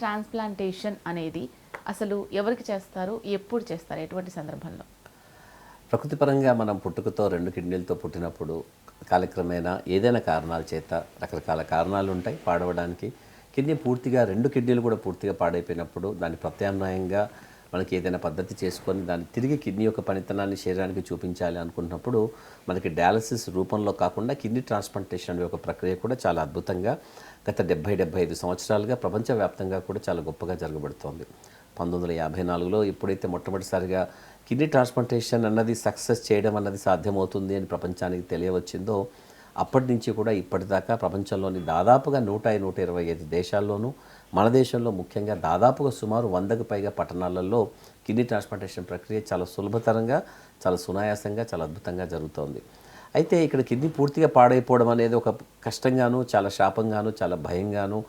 Transplantation అనేది అసలు ఎవరికి చేస్తారు? ఎప్పుడు చేస్తారు? ఎటువంటి సందర్భంలో? ప్రకృతిపరంగా మనం పుట్టుకతో రెండు కిడ్నీలతో పుట్టినప్పుడు కాలక్రమేణా ఏదైనా కారణాల చేత రకరకాల కారణాలు ఉంటాయి పాడవడానికి. కిడ్నీ పూర్తిగా రెండు కిడ్నీలు కూడా పూర్తిగా పాడైపోయినప్పుడు దాని ప్రత్యామ్నాయంగా మనకి ఏదైనా పద్ధతి చేసుకొని దాన్ని తిరిగి కిడ్నీ యొక్క పనితనాన్ని శరీరానికి చూపించాలి అనుకున్నప్పుడు మనకి డయాలసిస్ రూపంలో కాకుండా కిడ్నీ ట్రాన్స్ప్లాంటేషన్ అనే ఒక ప్రక్రియ కూడా చాలా అద్భుతంగా గత డెబ్బై డెబ్బై ఐదు సంవత్సరాలుగా ప్రపంచవ్యాప్తంగా కూడా చాలా గొప్పగా జరగబడుతోంది. పంతొమ్మిది వందల యాభై నాలుగులో ఎప్పుడైతే మొట్టమొదటిసారిగా కిడ్నీ ట్రాన్స్ప్లాంటేషన్ అన్నది సక్సెస్ చేయడం అన్నది సాధ్యమవుతుంది అని ప్రపంచానికి తెలియవచ్చిందో అప్పటి నుంచి కూడా ఇప్పటిదాకా ప్రపంచంలోని దాదాపుగా నూట నూట ఇరవై ఐదు దేశాల్లోనూ మన దేశంలో ముఖ్యంగా దాదాపుగా సుమారు వందకు పైగా పట్టణాలలో కిడ్నీ ట్రాన్స్ప్లాంటేషన్ ప్రక్రియ చాలా సులభతరంగా చాలా సునాయాసంగా చాలా అద్భుతంగా జరుగుతోంది. అయితే ఇక్కడ కిడ్నీ పూర్తిగా పాడైపోవడం అనేది ఒక కష్టంగాను చాలా శాపంగాను చాలా భయంగాను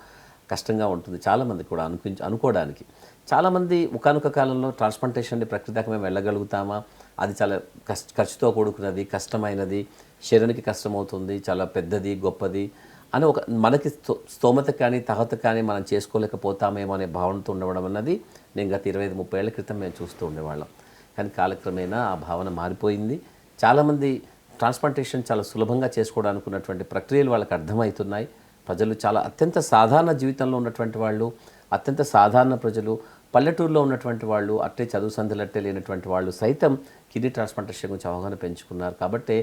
కష్టంగా ఉంటుంది చాలామంది కూడా అనిపించ అనుకోవడానికి. చాలామంది ఒకనొక కాలంలో ట్రాన్స్ప్లాంటేషన్ ప్రక్రియ దాకా మేము వెళ్ళగలుగుతామా? అది చాలా కష్ట ఖర్చుతో కూడుకున్నది కష్టమైనది శరీరానికి కష్టమవుతుంది చాలా పెద్దది గొప్పది అని ఒక మనకి స్తోమత కానీ తహత కానీ మనం చేసుకోలేకపోతామేమో అనే భావనతో ఉండడం అన్నది నేను గత ఇరవై ఐదు ముప్పై ఏళ్ళ క్రితం మేము చూస్తూ ఉండేవాళ్ళం. కానీ కాలక్రమేణా ఆ భావన మారిపోయింది. చాలామంది ట్రాన్స్ప్లాంటేషన్ చాలా సులభంగా చేసుకోవడానికి ఉన్నటువంటి ప్రక్రియలు వాళ్ళకి అర్థమవుతున్నాయి. ప్రజలు చాలా అత్యంత సాధారణ జీవితంలో ఉన్నటువంటి వాళ్ళు అత్యంత సాధారణ ప్రజలు పల్లెటూరులో ఉన్నటువంటి వాళ్ళు అట్టే చదువు సందులట్టే లేనటువంటి వాళ్ళు సైతం కిడ్నీ ట్రాన్స్ప్లాంటేషన్ గురించి అవగాహన పెంచుకున్నారు. కాబట్టి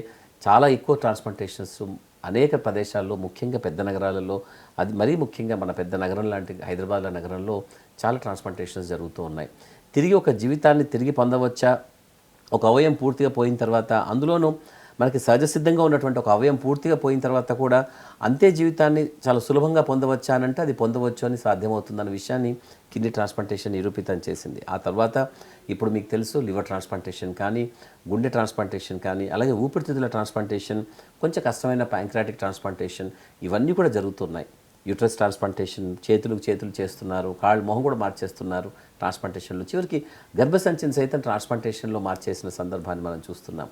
చాలా ఎక్కువ ట్రాన్స్ప్లాంటేషన్స్ అనేక ప్రదేశాల్లో ముఖ్యంగా పెద్ద నగరాలలో అది మరీ ముఖ్యంగా మన పెద్ద నగరం లాంటి హైదరాబాద్ నగరంలో చాలా ట్రాన్స్ప్లాంటేషన్స్ జరుగుతూ ఉన్నాయి. తిరిగి ఒక జీవితాన్ని తిరిగి పొందవచ్చా? ఒక అవయం పూర్తిగా పోయిన తర్వాత అందులోనూ మనకి సహజ సిద్ధంగా ఉన్నటువంటి ఒక అవయం పూర్తిగా పోయిన తర్వాత కూడా అంతే జీవితాన్ని చాలా సులభంగా పొందవచ్చా అని అంటే అది పొందవచ్చు అని సాధ్యమవుతుందన్న విషయాన్ని కిడ్నీ ట్రాన్స్ప్లాంటేషన్ నిరూపితం చేసింది. ఆ తర్వాత ఇప్పుడు మీకు తెలుసు లివర్ ట్రాన్స్ప్లాంటేషన్ కానీ గుండె ట్రాన్స్ప్లాంటేషన్ కానీ అలాగే ఊపిరితిత్తుల ట్రాన్స్ప్లాంటేషన్ కొంచెం కష్టమైన ప్యాంక్రాటిక్ ట్రాన్స్ప్లాంటేషన్ ఇవన్నీ కూడా జరుగుతున్నాయి. యూట్రస్ ట్రాన్స్ప్లాంటేషన్ చేతులకు చేతులు చేస్తున్నారు కాళ్ళు మొహం కూడా మార్చేస్తున్నారు. ట్రాన్స్ప్లాంటేషన్లో చివరికి గర్భసంచిని సైతం ట్రాన్స్ప్లాంటేషన్లో మార్చేసిన సందర్భాన్ని మనం చూస్తున్నాం.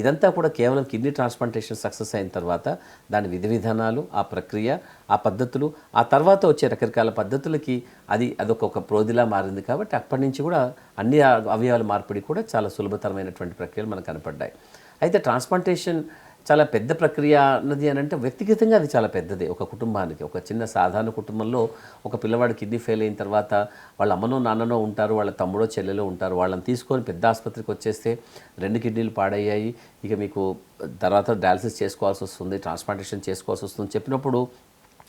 ఇదంతా కూడా కేవలం కిడ్నీ ట్రాన్స్ప్లాంటేషన్ సక్సెస్ అయిన తర్వాత దాని విధి విధానాలు ఆ ప్రక్రియ ఆ పద్ధతులు ఆ తర్వాత వచ్చే రకరకాల పద్ధతులకి అది అదొక ఒక ప్రోదిలా మారింది కాబట్టి అప్పటి నుంచి కూడా అన్ని అవయవాల మార్పిడి కూడా చాలా సులభతరమైనటువంటి ప్రక్రియలు మనకు కనపడ్డాయి. అయితే ట్రాన్స్ప్లాంటేషన్ చాలా పెద్ద ప్రక్రియ అన్నది అని అంటే వ్యక్తిగతంగా అది చాలా పెద్దది. ఒక కుటుంబానికి ఒక చిన్న సాధారణ కుటుంబంలో ఒక పిల్లవాడు కిడ్నీ ఫెయిల్ అయిన తర్వాత వాళ్ళ అమ్మనో నాన్ననో ఉంటారు వాళ్ళ తమ్ముడో చెల్లెలో ఉంటారు. వాళ్ళని తీసుకొని పెద్ద ఆసుపత్రికి వచ్చేస్తే రెండు కిడ్నీలు పాడయ్యాయి. ఇక మీకు తర్వాత డయాలసిస్ చేసుకోవాల్సి వస్తుంది ట్రాన్స్ప్లాంటేషన్ చేసుకోవాల్సి వస్తుంది. చెప్పినప్పుడు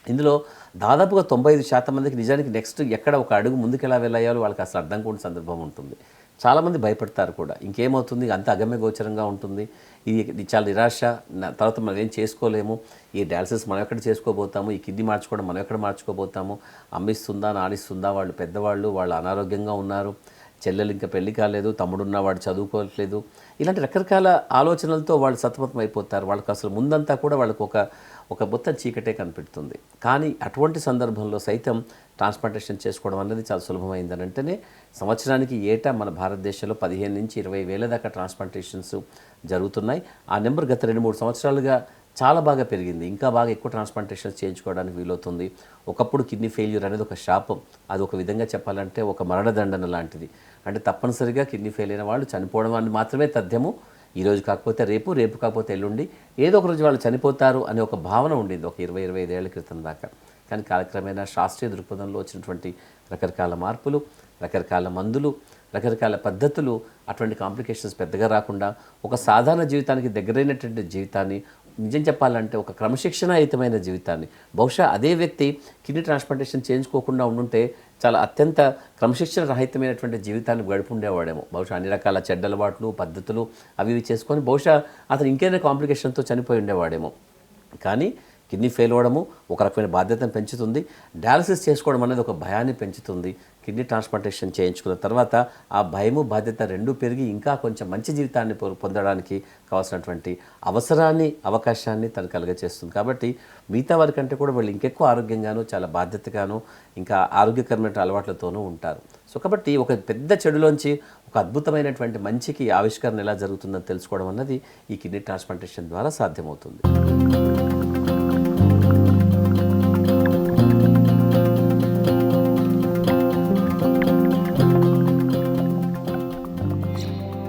ఇందులో దాదాపుగా తొంభై ఐదు శాతం మందికి నిజానికి నెక్స్ట్ ఎక్కడ ఒక అడుగు ముందుకు ఎలా వెళ్ళాలో వాళ్ళకి అసలు అర్థం కూడా సందర్భం ఉంటుంది. చాలామంది భయపడతారు కూడా. ఇంకేమవుతుంది? అంత అగమ్య గోచరంగా ఉంటుంది. ఇది ఇది చాలా నిరాశ తర్వాత మనం ఏం చేసుకోలేము ఈ డయాలసిస్ మనం ఎక్కడ చేసుకోబోతాము ఈ కిడ్నీ మార్చుకోవడం మనం ఎక్కడ మార్చుకోబోతాము అమ్మిస్తుందా నానిస్తుందా వాళ్ళు పెద్దవాళ్ళు వాళ్ళు అనారోగ్యంగా ఉన్నారు చెల్లెలు ఇంకా పెళ్ళి కాలేదు తమ్ముడున్న వాడు చదువుకోవట్లేదు ఇలాంటి రకరకాల ఆలోచనలతో వాళ్ళు సతమతం అయిపోతారు. వాళ్ళకి అసలు ముందంతా కూడా వాళ్ళకు ఒక ఒక మొత్తం చీకటే కనిపెడుతుంది. కానీ అటువంటి సందర్భంలో సైతం ట్రాన్స్ప్లాంటేషన్ చేసుకోవడం అనేది చాలా సులభమైందని అంటేనే సంవత్సరానికి ఏటా మన భారతదేశంలో పదిహేను నుంచి ఇరవై వేల దాకా ట్రాన్స్ప్లాంటేషన్స్ జరుగుతున్నాయి. ఆ నెంబర్ గత రెండు మూడు సంవత్సరాలుగా చాలా బాగా పెరిగింది. ఇంకా బాగా ఎక్కువ ట్రాన్స్ప్లాంటేషన్స్ చేయించుకోవడానికి వీలవుతుంది. ఒకప్పుడు కిడ్నీ ఫెయిల్యూర్ అనేది ఒక శాపం అది ఒక విధంగా చెప్పాలంటే ఒక మరణదండన లాంటిది. అంటే తప్పనిసరిగా కిడ్నీ ఫెయిల్ అయిన వాళ్ళు చనిపోవడం అని మాత్రమే తథ్యము. ఈరోజు కాకపోతే రేపు రేపు కాకపోతే ఎల్లుండి. ఏదో ఒక రోజు వాళ్ళు చనిపోతారు అనే ఒక భావన ఉండింది ఒక ఇరవై ఇరవై ఐదేళ్ళ క్రితం దాకా. కానీ కాలక్రమేణా శాస్త్రీయ దృక్పథంలో వచ్చినటువంటి రకరకాల మార్పులు రకరకాల మందులు రకరకాల పద్ధతులు అటువంటి కాంప్లికేషన్స్ పెద్దగా రాకుండా ఒక సాధారణ జీవితానికి దగ్గరైనటువంటి జీవితాన్ని నిజం చెప్పాలంటే ఒక క్రమశిక్షణాయుతమైన జీవితాన్ని బహుశా అదే వ్యక్తి కిడ్నీ ట్రాన్స్ప్లాంటేషన్ చేయించుకోకుండా ఉండుంటే చాలా అత్యంత క్రమశిక్షణ రహితమైనటువంటి జీవితాన్ని గడుపుండేవాడేమో. బహుశా అన్ని రకాల చెడ్డలవాట్లు పద్ధతులు అవి ఇవి చేసుకొని బహుశా అతను ఇంకేదైనా కాంప్లికేషన్తో చనిపోయి ఉండేవాడేమో. కానీ కిడ్నీ ఫెయిల్ అవ్వడము ఒక రకమైన బాధ్యతను పెంచుతుంది. డయాలసిస్ చేసుకోవడం అనేది ఒక భయాన్ని పెంచుతుంది. కిడ్నీ ట్రాన్స్ప్లాంటేషన్ చేయించుకున్న తర్వాత ఆ భయము బాధ్యత రెండూ పెరిగి ఇంకా కొంచెం మంచి జీవితాన్ని పొ- పొందడానికి కావాల్సినటువంటి అవసరాన్ని అవకాశాన్ని తను కలుగజేస్తుంది. కాబట్టి మిగతా వారికంటే కూడా వాళ్ళు ఇంకెక్కువ ఆరోగ్యంగాను చాలా బాధ్యతగాను ఇంకా ఆరోగ్యకరమైన అలవాట్లతోనూ ఉంటారు. సో కాబట్టి ఒక పెద్ద చెడులోంచి ఒక అద్భుతమైనటువంటి మంచికి ఆవిష్కరణ ఎలా జరుగుతుందని తెలుసుకోవడం అన్నది ఈ కిడ్నీ ట్రాన్స్ప్లాంటేషన్ ద్వారా సాధ్యమవుతుంది.